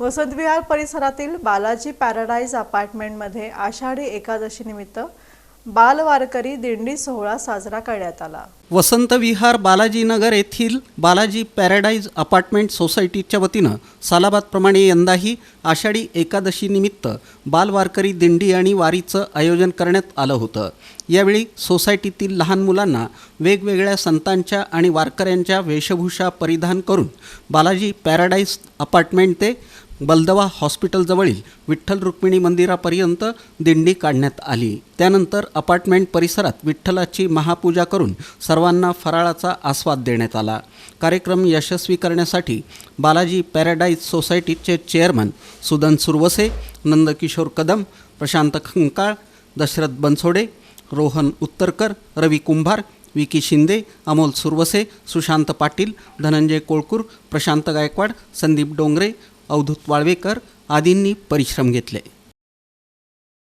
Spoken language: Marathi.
वसंतविहार परिसरातील बालाजी पॅराडाईज अपार्टमेंटमध्ये आषाढी एकादशी निमित्त बालवारकरी दिंडी सोहळा साजरा करण्यात आला. वसंत विहार बालाजीनगर येथील बालाजी पॅराडाईज अपार्टमेंट सोसायटीच्या वतीनं सालाबादप्रमाणे यंदाही आषाढी एकादशी निमित्त बालवारकरी दिंडी आणि वारीचं आयोजन करण्यात आलं होतं. यावेळी सोसायटीतील लहान मुलांना वेगवेगळ्या संतांच्या आणि वारकऱ्यांच्या वेशभूषा परिधान करून बालाजी पॅराडाईज अपार्टमेंट ते बलदवा हॉस्पिटलजवळील विठ्ठल रुक्मिणी मंदिरापर्यंत दिंडी काढण्यात आली. त्यानंतर अपार्टमेंट परिसरात विठ्ठलाची महापूजा करून सर्वांना फराळाचा आस्वाद देण्यात आला. कार्यक्रम यशस्वी करण्यासाठी बालाजी पॅराडाईज सोसायटीचे चेअरमन सुदन सुरवसे नंदकिशोर कदम प्रशांत खंकाळ दशरथ बनसोडे रोहन उत्तरकर रवी कुंभार विकी शिंदे अमोल सुरवसे सुशांत पाटील धनंजय कोळकूर प्रशांत गायकवाड संदीप डोंगरे अवधूत वाळवेकर आदींनी परिश्रम घेतले.